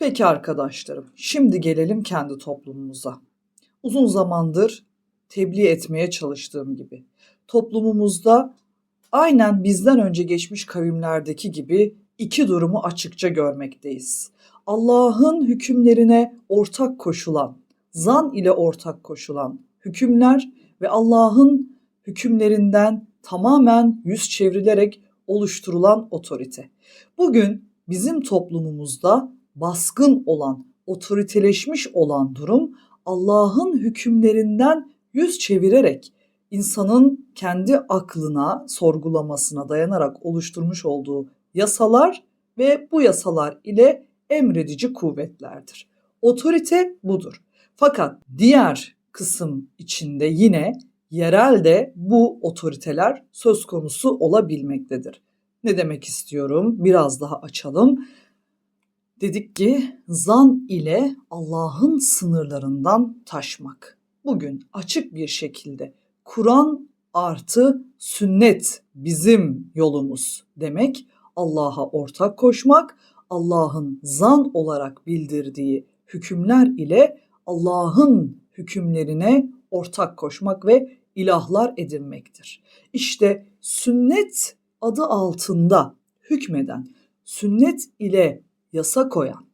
Peki arkadaşlarım, şimdi gelelim kendi toplumumuza. Uzun zamandır tebliğ etmeye çalıştığım gibi toplumumuzda aynen bizden önce geçmiş kavimlerdeki gibi iki durumu açıkça görmekteyiz. Allah'ın hükümlerine ortak koşulan, zan ile ortak koşulan hükümler ve Allah'ın hükümlerinden tamamen yüz çevrilerek oluşturulan otorite. Bugün bizim toplumumuzda baskın olan, otoriteleşmiş olan durum Allah'ın hükümlerinden yüz çevirerek insanın kendi aklına, sorgulamasına dayanarak oluşturmuş olduğu yasalar ve bu yasalar ile emredici kuvvetlerdir. Otorite budur. Fakat diğer kısım içinde yine yerelde bu otoriteler söz konusu olabilmektedir. Ne demek istiyorum? Biraz daha açalım. Dedik ki zan ile Allah'ın sınırlarından taşmak. Bugün açık bir şekilde Kur'an artı sünnet bizim yolumuz demek. Allah'a ortak koşmak, Allah'ın zan olarak bildirdiği hükümler ile Allah'ın hükümlerine ortak koşmak ve ilahlar edinmektir. İşte sünnet adı altında hükmeden, sünnet ile yasa koyan,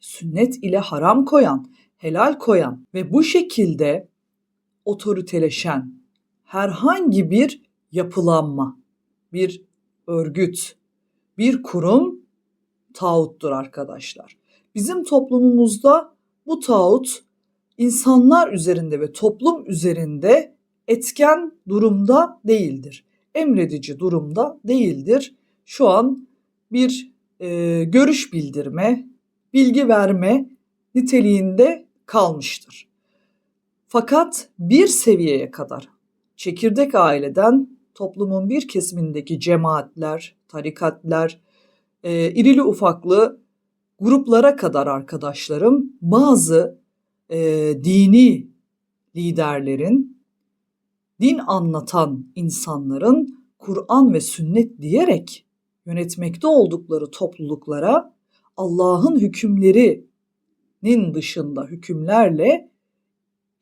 sünnet ile haram koyan, helal koyan ve bu şekilde otoriteleşen herhangi bir yapılanma, bir örgüt, bir kurum tağuttur arkadaşlar. Bizim toplumumuzda bu tağut insanlar üzerinde ve toplum üzerinde etken durumda değildir. Emredici durumda değildir. Şu an bir e, görüş bildirme, bilgi verme niteliğinde kalmıştır. Fakat bir seviyeye kadar çekirdek aileden toplumun bir kesimindeki cemaatler, tarikatlar, e, irili ufaklı gruplara kadar arkadaşlarım bazı e, dini liderlerin, din anlatan insanların Kur'an ve sünnet diyerek yönetmekte oldukları topluluklara Allah'ın hükümlerinin dışında hükümlerle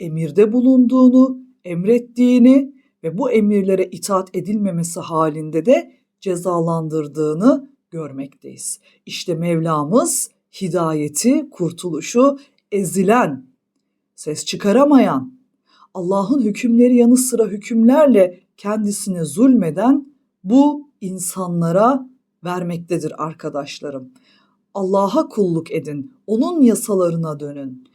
emirde bulunduğunu, emrettiğini ve bu emirlere itaat edilmemesi halinde de cezalandırdığını görmekteyiz. İşte Mevlamız hidayeti, kurtuluşu ezilen, ses çıkaramayan, Allah'ın hükümleri yanı sıra hükümlerle kendisine zulmeden bu insanlara vermektedir arkadaşlarım. Allah'a kulluk edin, onun yasalarına dönün.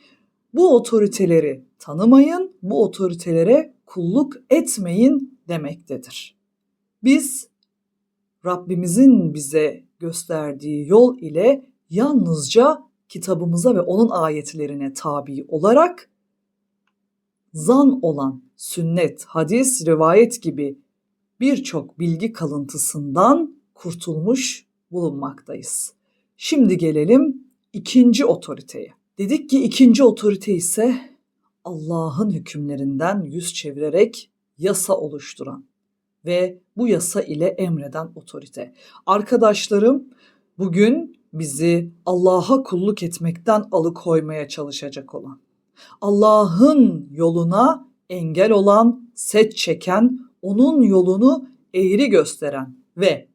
Bu otoriteleri tanımayın, bu otoritelere kulluk etmeyin demektedir. Biz Rabbimizin bize gösterdiği yol ile yalnızca kitabımıza ve onun ayetlerine tabi olarak zan olan sünnet, hadis, rivayet gibi birçok bilgi kalıntısından kurtulmuş bulunmaktayız. Şimdi gelelim ikinci otoriteye. Dedik ki ikinci otorite ise Allah'ın hükümlerinden yüz çevirerek yasa oluşturan ve bu yasa ile emreden otorite. Arkadaşlarım bugün bizi Allah'a kulluk etmekten alıkoymaya çalışacak olan, Allah'ın yoluna engel olan, set çeken, onun yolunu eğri gösteren ve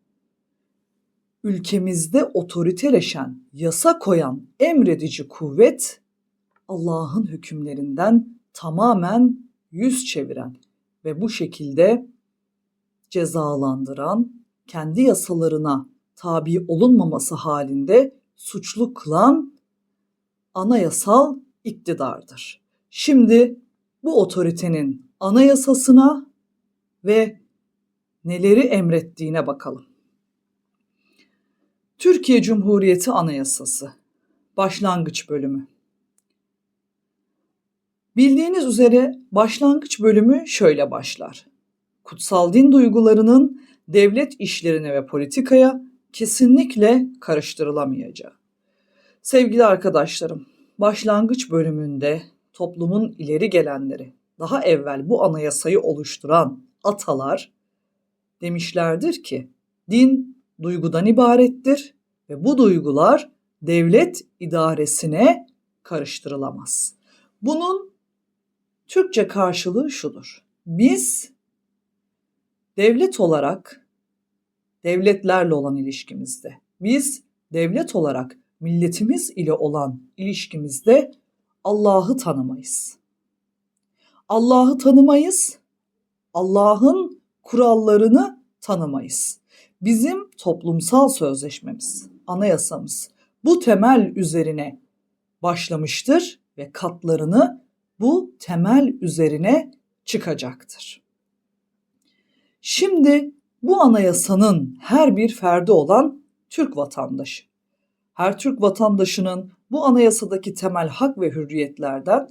ülkemizde otoriteleşen, yasa koyan emredici kuvvet Allah'ın hükümlerinden tamamen yüz çeviren ve bu şekilde cezalandıran, kendi yasalarına tabi olunmaması halinde suçlu kılan anayasal iktidardır. Şimdi bu otoritenin anayasasına ve neleri emrettiğine bakalım. Türkiye Cumhuriyeti Anayasası Başlangıç Bölümü Bildiğiniz üzere başlangıç bölümü şöyle başlar. Kutsal din duygularının devlet işlerine ve politikaya kesinlikle karıştırılamayacağı. Sevgili arkadaşlarım, başlangıç bölümünde toplumun ileri gelenleri, daha evvel bu anayasayı oluşturan atalar demişlerdir ki din duygudan ibarettir ve bu duygular devlet idaresine karıştırılamaz. Bunun Türkçe karşılığı şudur. Biz devlet olarak devletlerle olan ilişkimizde, biz devlet olarak milletimiz ile olan ilişkimizde Allah'ı tanımayız. Allah'ı tanımayız. Allah'ın kurallarını tanımayız. Bizim toplumsal sözleşmemiz, anayasamız bu temel üzerine başlamıştır ve katlarını bu temel üzerine çıkacaktır. Şimdi bu anayasanın her bir ferdi olan Türk vatandaşı. Her Türk vatandaşının bu anayasadaki temel hak ve hürriyetlerden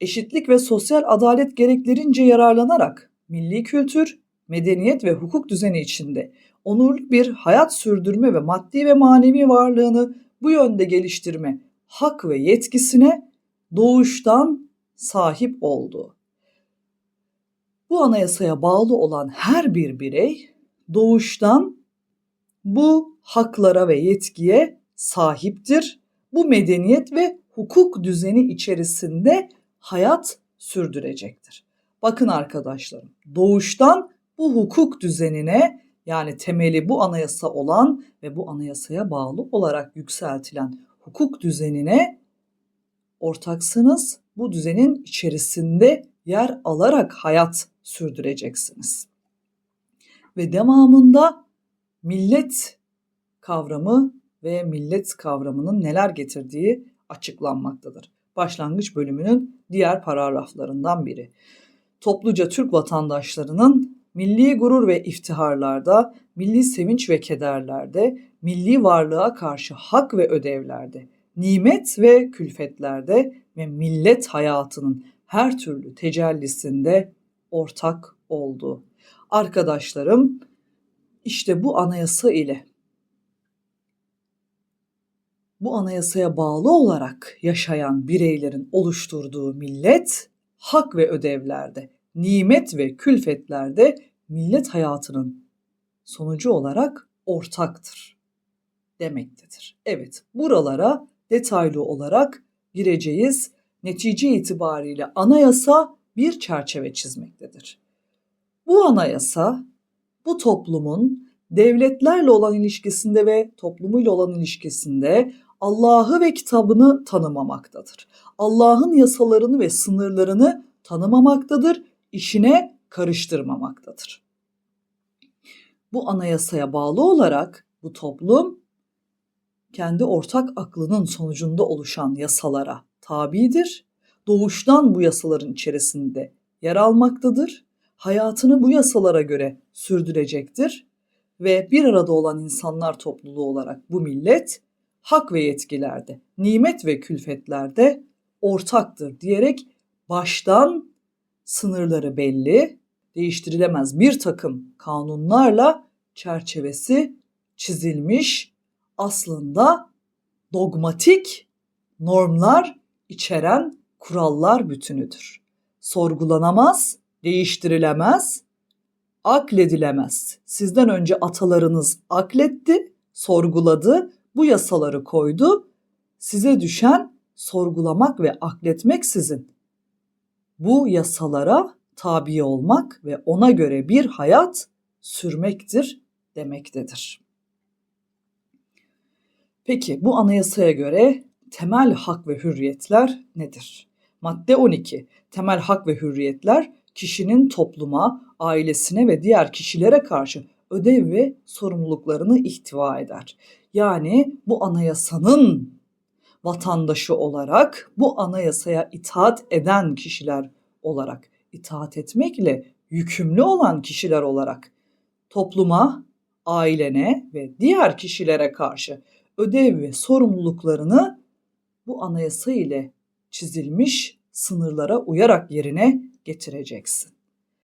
eşitlik ve sosyal adalet gereklerince yararlanarak milli kültür, medeniyet ve hukuk düzeni içinde onurlu bir hayat sürdürme ve maddi ve manevi varlığını bu yönde geliştirme hak ve yetkisine doğuştan sahip oldu. Bu anayasaya bağlı olan her bir birey doğuştan bu haklara ve yetkiye sahiptir. Bu medeniyet ve hukuk düzeni içerisinde hayat sürdürecektir. Bakın arkadaşlarım, doğuştan bu hukuk düzenine yani temeli bu anayasa olan ve bu anayasaya bağlı olarak yükseltilen hukuk düzenine ortaksınız. Bu düzenin içerisinde yer alarak hayat sürdüreceksiniz. Ve devamında millet kavramı ve millet kavramının neler getirdiği açıklanmaktadır. Başlangıç bölümünün diğer paragraflarından biri. Topluca Türk vatandaşlarının milli gurur ve iftiharlarda, milli sevinç ve kederlerde, milli varlığa karşı hak ve ödevlerde, nimet ve külfetlerde ve millet hayatının her türlü tecellisinde ortak oldu. Arkadaşlarım işte bu anayasa ile bu anayasaya bağlı olarak yaşayan bireylerin oluşturduğu millet hak ve ödevlerde, nimet ve külfetlerde millet hayatının sonucu olarak ortaktır demektedir. Evet, buralara detaylı olarak gireceğiz. Netice itibariyle anayasa bir çerçeve çizmektedir. Bu anayasa bu toplumun devletlerle olan ilişkisinde ve toplumuyla olan ilişkisinde Allah'ı ve kitabını tanımamaktadır. Allah'ın yasalarını ve sınırlarını tanımamaktadır, işine karıştırmamaktadır. Bu anayasaya bağlı olarak bu toplum kendi ortak aklının sonucunda oluşan yasalara tabidir. Doğuştan bu yasaların içerisinde yer almaktadır. Hayatını bu yasalara göre sürdürecektir ve bir arada olan insanlar topluluğu olarak bu millet hak ve yetkilerde, nimet ve külfetlerde ortaktır diyerek baştan sınırları belli, değiştirilemez bir takım kanunlarla çerçevesi çizilmiş aslında dogmatik normlar içeren kurallar bütünüdür. Sorgulanamaz, değiştirilemez, akledilemez. Sizden önce atalarınız akletti, sorguladı, bu yasaları koydu. Size düşen sorgulamak ve akletmek sizin. Bu yasalara tabi olmak ve ona göre bir hayat sürmektir demektedir. Peki bu anayasaya göre temel hak ve hürriyetler nedir? Madde 12. Temel hak ve hürriyetler kişinin topluma, ailesine ve diğer kişilere karşı ödev ve sorumluluklarını ihtiva eder. Yani bu anayasanın vatandaşı olarak bu anayasaya itaat eden kişiler olarak itaat etmekle yükümlü olan kişiler olarak topluma, ailene ve diğer kişilere karşı ödev ve sorumluluklarını bu anayasa ile çizilmiş sınırlara uyarak yerine getireceksin.